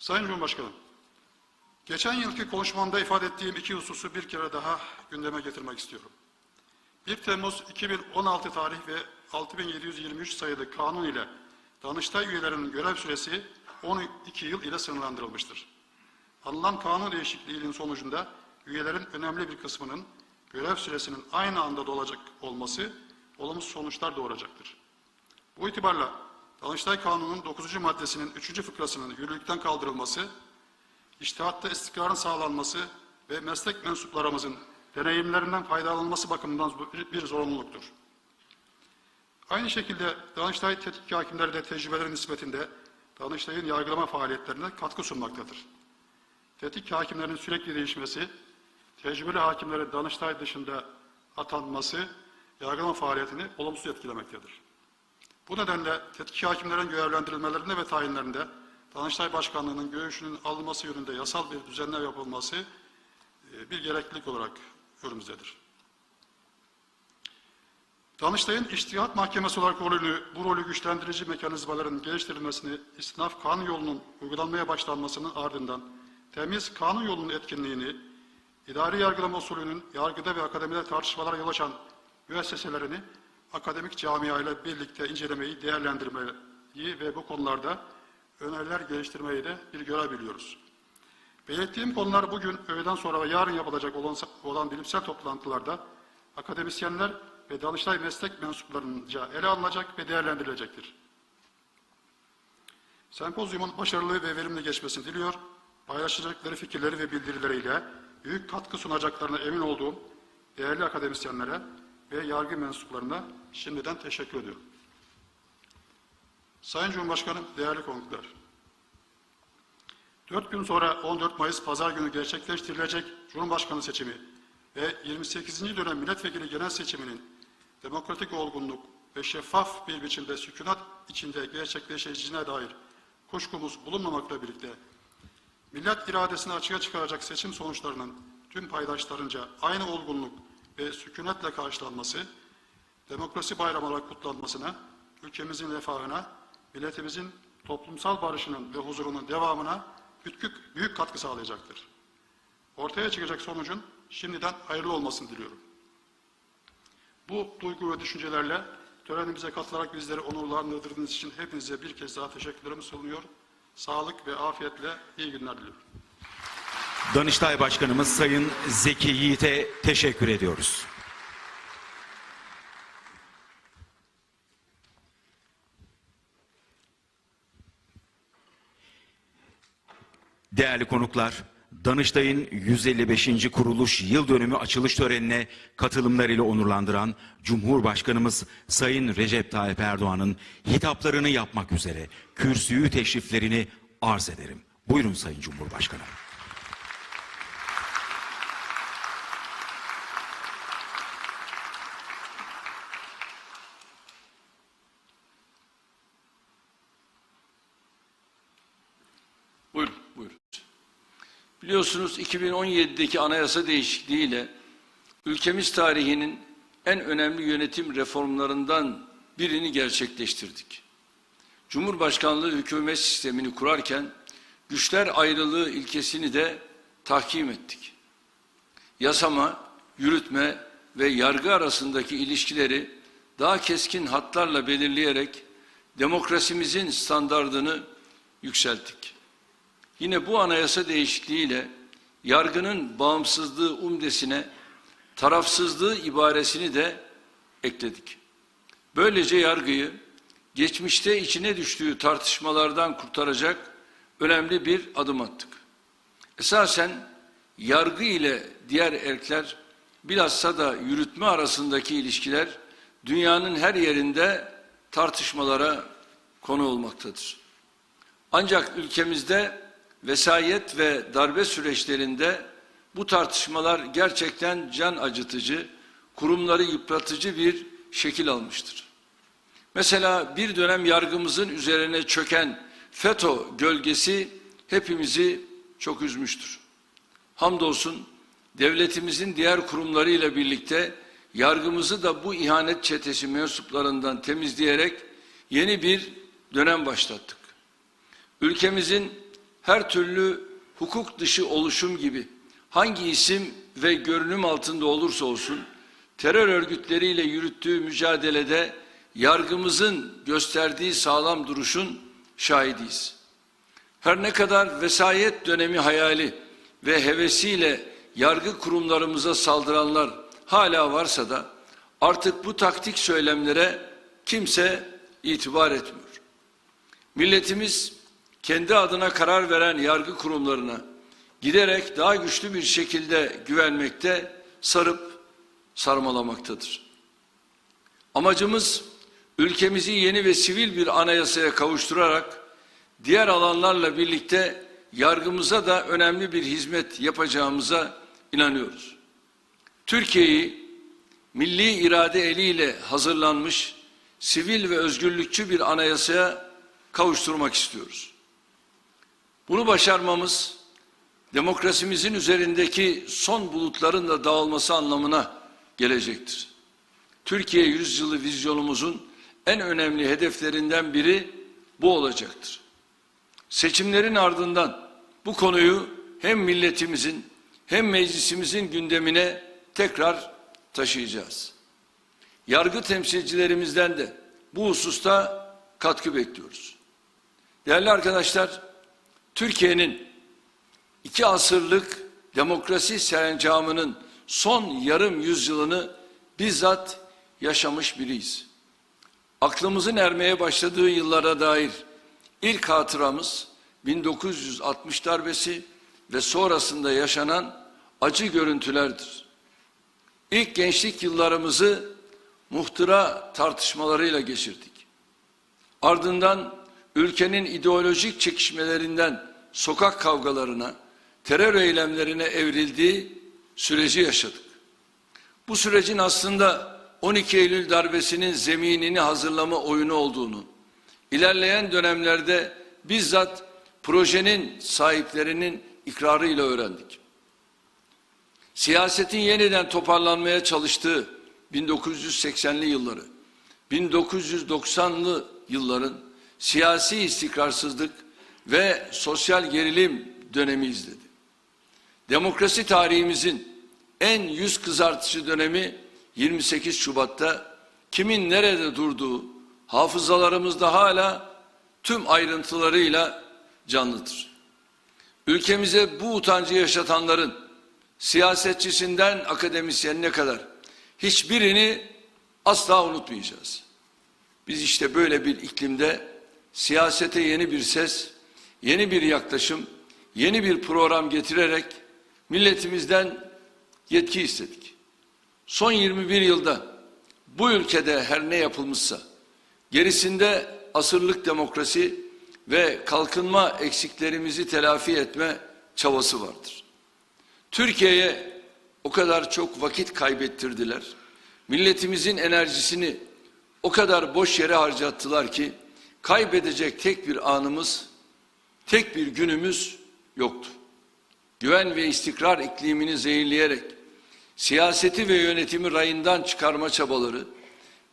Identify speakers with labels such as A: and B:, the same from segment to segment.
A: Sayın Cumhurbaşkanım, geçen yılki konuşmamda ifade ettiğim iki hususu bir kere daha gündeme getirmek istiyorum. 1 Temmuz 2016 tarih ve 6723 sayılı kanun ile Danıştay üyelerinin görev süresi 12 yıl ile sınırlandırılmıştır. Alınan kanun değişikliğinin sonucunda üyelerin önemli bir kısmının görev süresinin aynı anda dolacak olması olumsuz sonuçlar doğuracaktır. Bu itibarla Danıştay Kanunu'nun 9. maddesinin 3. fıkrasının yürürlükten kaldırılması, iştihatta istikrarın sağlanması ve meslek mensuplarımızın deneyimlerinden faydalanması bakımından bir- zorunluluktur. Aynı şekilde Danıştay tetkik hakimleri de tecrübeleri nispetinde Danıştay'ın yargılama faaliyetlerine katkı sunmaktadır. Tetkik hakimlerinin sürekli değişmesi, tecrübeli hakimlerin Danıştay dışında atanması yargılama faaliyetini olumsuz etkilemektedir. Bu nedenle tetkik hakimlerin görevlendirilmelerinde ve tayinlerinde Danıştay Başkanlığı'nın görüşünün alınması yönünde yasal bir düzenleme yapılması e, bir gereklilik olarak önümüzdedir. Danıştay'ın iştihat mahkemesi olarak rolünü, bu rolü güçlendirici mekanizmaların geliştirilmesini, istinaf kanun yolunun uygulanmaya başlanmasının ardından temiz kanun yolunun etkinliğini, idari yargılama usulünün yargıda ve akademide tartışmalara yol açan müesseselerini akademik camia ile birlikte incelemeyi, değerlendirmeyi ve bu konularda öneriler geliştirmeyi de bir görev biliyoruz. Belirttiğim konular bugün öğleden sonra ve yarın yapılacak olan, olan bilimsel toplantılarda akademisyenler ve Danıştay meslek mensuplarınca ele alınacak ve değerlendirilecektir. Sempozyumun başarılı ve verimli geçmesini diliyor. Paylaşacakları fikirleri ve bildirileriyle büyük katkı sunacaklarına emin olduğum değerli akademisyenlere ve yargı mensuplarına şimdiden teşekkür ediyorum. Sayın Cumhurbaşkanım, değerli konuklar. 4 gün sonra 14 Mayıs Pazar günü gerçekleştirilecek Cumhurbaşkanı seçimi ve 28. dönem milletvekili genel seçiminin demokratik olgunluk ve şeffaf bir biçimde sükunat içinde gerçekleşeceğine dair kuşkumuz bulunmamakla birlikte millet iradesini açığa çıkaracak seçim sonuçlarının tüm paydaşlarınca aynı olgunluk ve sükunetle karşılanması, demokrasi bayramı olarak kutlanmasına, ülkemizin refahına, milletimizin toplumsal barışının ve huzurunun devamına büyük, büyük katkı sağlayacaktır. Ortaya çıkacak sonucun şimdiden hayırlı olmasını diliyorum. Bu duygu ve düşüncelerle törenimize katılarak bizleri onurlandırdığınız için hepinize bir kez daha teşekkürlerimi sunuyor. Sağlık ve afiyetle iyi günler diliyorum.
B: Danıştay Başkanımız Sayın Zeki Yiğit'e teşekkür ediyoruz. Değerli konuklar, Danıştay'ın 155. kuruluş yıl dönümü açılış törenine katılımlarıyla onurlandıran Cumhurbaşkanımız Sayın Recep Tayyip Erdoğan'ın hitaplarını yapmak üzere kürsüyü teşriflerini arz ederim. Buyurun Sayın Cumhurbaşkanım.
C: Biliyorsunuz 2017'deki anayasa değişikliğiyle ülkemiz tarihinin en önemli yönetim reformlarından birini gerçekleştirdik. Cumhurbaşkanlığı hükümet sistemini kurarken güçler ayrılığı ilkesini de tahkim ettik. Yasama, yürütme ve yargı arasındaki ilişkileri daha keskin hatlarla belirleyerek demokrasimizin standardını yükselttik. Yine bu anayasa değişikliğiyle yargının bağımsızlığı umdesine tarafsızlığı ibaresini de ekledik. Böylece yargıyı geçmişte içine düştüğü tartışmalardan kurtaracak önemli bir adım attık. Esasen yargı ile diğer erkler bilhassa da yürütme arasındaki ilişkiler dünyanın her yerinde tartışmalara konu olmaktadır. Ancak ülkemizde vesayet ve darbe süreçlerinde bu tartışmalar gerçekten can acıtıcı, kurumları yıpratıcı bir şekil almıştır. Mesela bir dönem yargımızın üzerine çöken FETÖ gölgesi hepimizi çok üzmüştür. Hamdolsun devletimizin diğer kurumlarıyla birlikte yargımızı da bu ihanet çetesi mensuplarından temizleyerek yeni bir dönem başlattık ülkemizin her türlü hukuk dışı oluşum gibi hangi isim ve görünüm altında olursa olsun terör örgütleriyle yürüttüğü mücadelede yargımızın gösterdiği sağlam duruşun şahidiyiz. Her ne kadar vesayet dönemi hayali ve hevesiyle yargı kurumlarımıza saldıranlar hala varsa da artık bu taktik söylemlere kimse itibar etmiyor. Milletimiz kendi adına karar veren yargı kurumlarına giderek daha güçlü bir şekilde güvenmekte, sarıp sarmalamaktadır. Amacımız ülkemizi yeni ve sivil bir anayasaya kavuşturarak diğer alanlarla birlikte yargımıza da önemli bir hizmet yapacağımıza inanıyoruz. Türkiye'yi milli irade eliyle hazırlanmış sivil ve özgürlükçü bir anayasaya kavuşturmak istiyoruz. Bunu başarmamız demokrasimizin üzerindeki son bulutların da dağılması anlamına gelecektir. Türkiye yüzyılı vizyonumuzun en önemli hedeflerinden biri bu olacaktır. Seçimlerin ardından bu konuyu hem milletimizin hem meclisimizin gündemine tekrar taşıyacağız. Yargı temsilcilerimizden de bu hususta katkı bekliyoruz. Değerli arkadaşlar, Türkiye'nin iki asırlık demokrasi serencamının son yarım yüzyılını bizzat yaşamış biriyiz. Aklımızın ermeye başladığı yıllara dair ilk hatıramız 1960 darbesi ve sonrasında yaşanan acı görüntülerdir. İlk gençlik yıllarımızı muhtıra tartışmalarıyla geçirdik. Ardından ülkenin ideolojik çekişmelerinden sokak kavgalarına, terör eylemlerine evrildiği süreci yaşadık. Bu sürecin aslında 12 Eylül darbesinin zeminini hazırlama oyunu olduğunu, ilerleyen dönemlerde bizzat projenin sahiplerinin ikrarıyla öğrendik. Siyasetin yeniden toparlanmaya çalıştığı 1980'li yılları, 1990'lı yılların siyasi istikrarsızlık ve sosyal gerilim dönemi izledi. Demokrasi tarihimizin en yüz kızartıcı dönemi 28 Şubat'ta kimin nerede durduğu hafızalarımızda hala tüm ayrıntılarıyla canlıdır. Ülkemize bu utancı yaşatanların siyasetçisinden akademisyenine kadar hiçbirini asla unutmayacağız. Biz işte böyle bir iklimde siyasete yeni bir ses, yeni bir yaklaşım, yeni bir program getirerek milletimizden yetki istedik. Son 21 yılda bu ülkede her ne yapılmışsa gerisinde asırlık demokrasi ve kalkınma eksiklerimizi telafi etme çabası vardır. Türkiye'ye o kadar çok vakit kaybettirdiler. Milletimizin enerjisini o kadar boş yere harcattılar ki kaybedecek tek bir anımız, tek bir günümüz yoktu. Güven ve istikrar iklimini zehirleyerek siyaseti ve yönetimi rayından çıkarma çabaları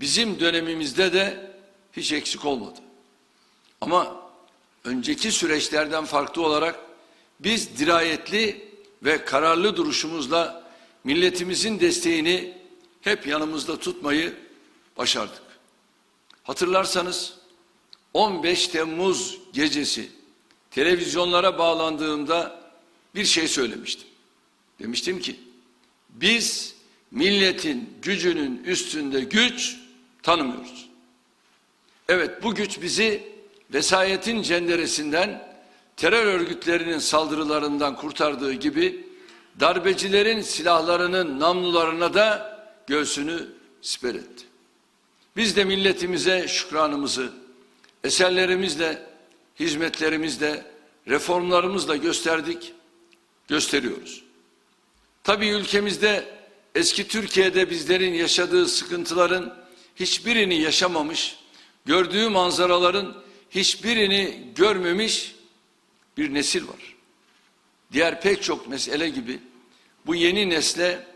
C: bizim dönemimizde de hiç eksik olmadı. Ama önceki süreçlerden farklı olarak biz dirayetli ve kararlı duruşumuzla milletimizin desteğini hep yanımızda tutmayı başardık. Hatırlarsanız 15 Temmuz gecesi televizyonlara bağlandığımda bir şey söylemiştim. Demiştim ki biz milletin gücünün üstünde güç tanımıyoruz. Evet bu güç bizi vesayetin cenderesinden terör örgütlerinin saldırılarından kurtardığı gibi darbecilerin silahlarının namlularına da göğsünü siper etti. Biz de milletimize şükranımızı eserlerimizle, hizmetlerimizle, reformlarımızla gösterdik, gösteriyoruz. Tabii ülkemizde eski Türkiye'de bizlerin yaşadığı sıkıntıların hiçbirini yaşamamış, gördüğü manzaraların hiçbirini görmemiş bir nesil var. Diğer pek çok mesele gibi bu yeni nesle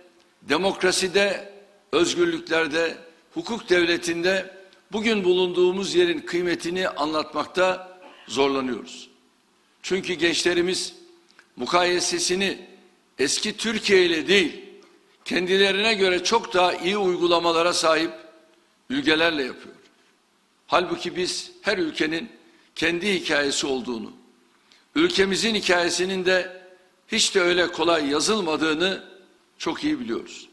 C: demokraside, özgürlüklerde, hukuk devletinde bugün bulunduğumuz yerin kıymetini anlatmakta zorlanıyoruz. Çünkü gençlerimiz mukayesesini eski Türkiye ile değil, kendilerine göre çok daha iyi uygulamalara sahip ülkelerle yapıyor. Halbuki biz her ülkenin kendi hikayesi olduğunu, ülkemizin hikayesinin de hiç de öyle kolay yazılmadığını çok iyi biliyoruz.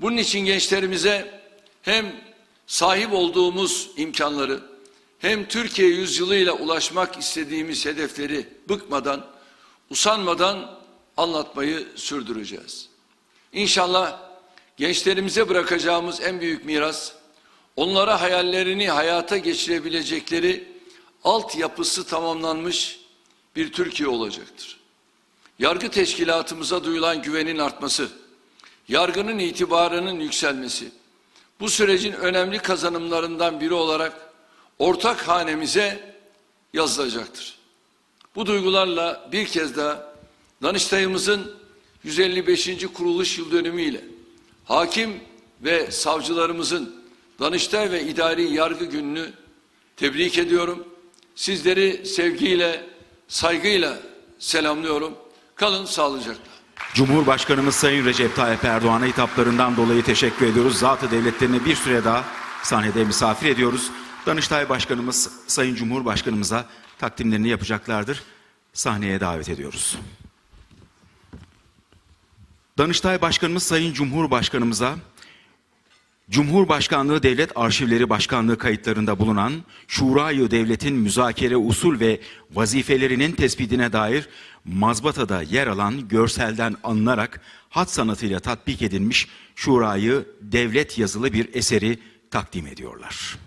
C: Bunun için gençlerimize hem sahip olduğumuz imkanları hem Türkiye yüzyılıyla ulaşmak istediğimiz hedefleri bıkmadan, usanmadan anlatmayı sürdüreceğiz. İnşallah gençlerimize bırakacağımız en büyük miras onlara hayallerini hayata geçirebilecekleri altyapısı tamamlanmış bir Türkiye olacaktır. Yargı teşkilatımıza duyulan güvenin artması, yargının itibarının yükselmesi, bu sürecin önemli kazanımlarından biri olarak ortak hanemize yazılacaktır. Bu duygularla bir kez daha Danıştay'ımızın 155. kuruluş yıl dönümüyle hakim ve savcılarımızın Danıştay ve İdari Yargı Günü'nü tebrik ediyorum. Sizleri sevgiyle, saygıyla selamlıyorum. Kalın sağlıcakla.
B: Cumhurbaşkanımız Sayın Recep Tayyip Erdoğan'a hitaplarından dolayı teşekkür ediyoruz. Zatı devletlerini bir süre daha sahnede misafir ediyoruz. Danıştay Başkanımız Sayın Cumhurbaşkanımıza takdimlerini yapacaklardır. Sahneye davet ediyoruz. Danıştay Başkanımız Sayın Cumhurbaşkanımıza Cumhurbaşkanlığı Devlet Arşivleri Başkanlığı kayıtlarında bulunan Şurayı Devlet'in müzakere usul ve vazifelerinin tespitine dair mazbatada yer alan görselden alınarak hat sanatıyla tatbik edilmiş Şurayı Devlet yazılı bir eseri takdim ediyorlar.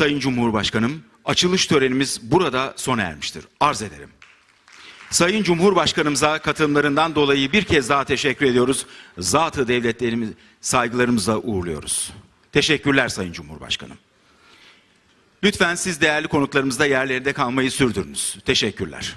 B: Sayın Cumhurbaşkanım, açılış törenimiz burada sona ermiştir. Arz ederim. Sayın Cumhurbaşkanımıza katılımlarından dolayı bir kez daha teşekkür ediyoruz. Zatı devletlerimiz saygılarımızla uğurluyoruz. Teşekkürler Sayın Cumhurbaşkanım. Lütfen siz değerli konuklarımızda yerlerinde kalmayı sürdürünüz. Teşekkürler.